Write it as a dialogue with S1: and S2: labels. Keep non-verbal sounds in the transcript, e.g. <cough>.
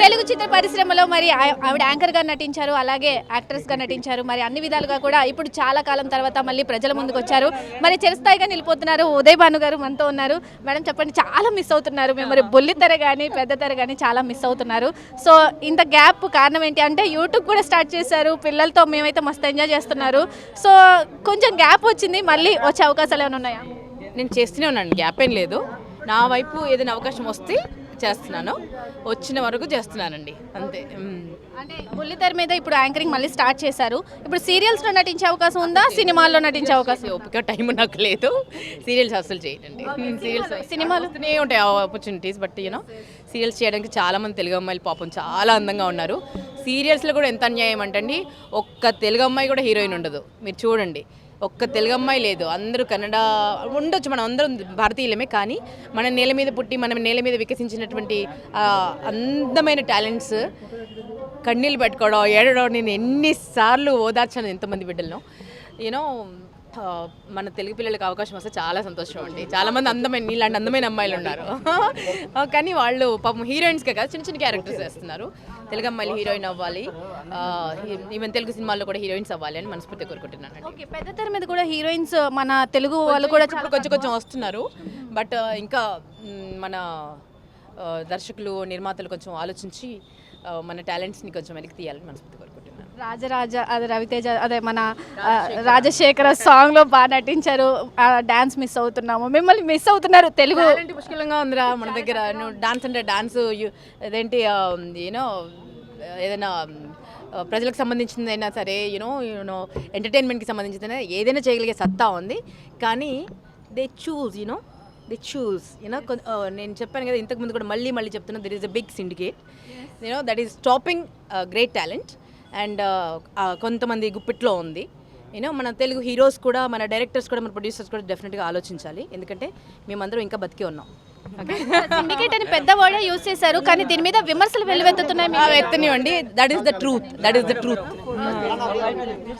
S1: తెలుగు చిత్ర పరిశ్రమలో మరి ఆవిడ యాంకర్గా నటించారు అలాగే యాక్ట్రెస్గా నటించారు. మరి అన్ని విధాలుగా కూడా ఇప్పుడు చాలా కాలం తర్వాత మళ్ళీ ప్రజల ముందుకు వచ్చారు. మరి చిరస్థాయిగా నిలిపోతున్నారు ఉదయ్ భాను గారు మనతో ఉన్నారు. మేడం చెప్పండి చాలా మిస్ అవుతున్నారు. మేము మరి బుల్లితెర కానీ పెద్ద తెర కానీ చాలా మిస్ అవుతున్నారు. సో ఇంత గ్యాప్ కారణం ఏంటి అంటే యూట్యూబ్ కూడా స్టార్ట్ చేశారు. పిల్లలతో మేమైతే మస్తు ఎంజాయ్ చేస్తున్నారు. సో కొంచెం గ్యాప్ వచ్చింది. మళ్ళీ వచ్చే అవకాశాలు ఏమైనా ఉన్నాయా?
S2: నేను చేస్తూనే ఉన్నాను. గ్యాప్ ఏం లేదు. నా వైపు ఏదైనా అవకాశం వస్తే చేస్తున్నాను. వచ్చిన వరకు చేస్తున్నానండి. అంతే.
S1: అంటే బుల్లితెర మీద ఇప్పుడు యాంకరింగ్ మళ్ళీ స్టార్ట్ చేశారు. ఇప్పుడు సీరియల్స్లో నటించే అవకాశం ఉందా? సినిమాల్లో నటించే అవకాశం
S2: ఓపిక టైం నాకు లేదు. సీరియల్స్ అస్సలు చేయనండి సీరియల్స్
S1: సినిమాలు?
S2: వస్తూనే ఉంటాయి ఆపర్చునిటీస్ బట్ యూనో సీరియల్స్ చేయడానికి చాలా మంది తెలుగు అమ్మాయిలు పాపం చాలా అందంగా ఉన్నారు. సీరియల్స్లో కూడా ఎంత అన్యాయం అంటండి ఒక్క తెలుగు అమ్మాయి కూడా హీరోయిన్ ఉండదు. మీరు చూడండి. ఒక్క తెలుగు అమ్మాయి లేదు. అందరూ కన్నడ ఉండొచ్చు మనం అందరం భారతీయులమే కానీ మన నేల మీద పుట్టి మనం నేల మీద వికసించినటువంటి అందమైన టాలెంట్స్ కన్నీళ్ళు పెట్టుకోవడం ఏడవడం నేను ఎన్నిసార్లు ఓదార్చాను ఎంతమంది బిడ్డలను. యూనో మన తెలుగు పిల్లలకి అవకాశం వస్తే చాలా సంతోషం అండి. చాలా మంది అందమైన నీలాంటి అందమైన అమ్మాయిలు ఉన్నారు. <laughs> కానీ వాళ్ళు పాపం హీరోయిన్స్కే కాదు చిన్న చిన్న క్యారెక్టర్స్ వేస్తున్నారు. తెలుగు అమ్మాయిలు హీరోయిన్ అవ్వాలి. ఈవెన్ తెలుగు సినిమాల్లో కూడా హీరోయిన్స్ అవ్వాలి అని మనస్ఫూర్తి కోరుకుంటున్నాను
S1: పెద్ద తెర మీద కూడా హీరోయిన్స్ మన తెలుగు వాళ్ళు కూడా
S2: ఇప్పుడు కొంచెం కొంచెం వస్తున్నారు. బట్ ఇంకా మన దర్శకులు నిర్మాతలు కొంచెం ఆలోచించి మన టాలెంట్స్ని కొంచెం వెనక్కి తీయాలని మనస్ఫూర్తి కోరుకుంటున్నాను.
S1: రాజరాజ అదే రవితేజ అదే మన రాజశేఖర. సాంగ్లో బాగా నటించారు. డాన్స్ మిస్ అవుతున్నాము. మిమ్మల్ని మిస్ అవుతున్నారు తెలుగు.
S2: పుష్కలంగా ఉందిరా మన దగ్గర. నువ్వు డాన్స్ అంటే డాన్స్ అదేంటి యూనో ఏదైనా ఆ, ప్రజలకు సంబంధించింది అయినా సరే యూనో యూనో ఎంటర్టైన్మెంట్కి సంబంధించిందైనా ఏదైనా చేయగలిగే సత్తా ఉంది. కానీ they choose you know they choose you know నేను చెప్పాను కదా ఇంతకుముందు కూడా మళ్ళీ మళ్ళీ చెప్తున్నా there is a big syndicate you know that is stopping great talent and కొంతమంది గుప్పిట్లో ఉంది. యూనో మన తెలుగు హీరోస్ కూడా మన డైరెక్టర్స్ కూడా మన ప్రొడ్యూసర్స్ కూడా డెఫినెట్గా ఆలోచించాలి. ఎందుకంటే మేమందరం ఇంకా బతికే ఉన్నాం.
S1: సిండికేట్ అని పెద్ద వర్డే యూజ్ చేశారు కానీ దీని మీద విమర్శలు వెల్లువెత్తుతున్నాయి
S2: ఎత్తనివ్వండి. That is the truth that is the truth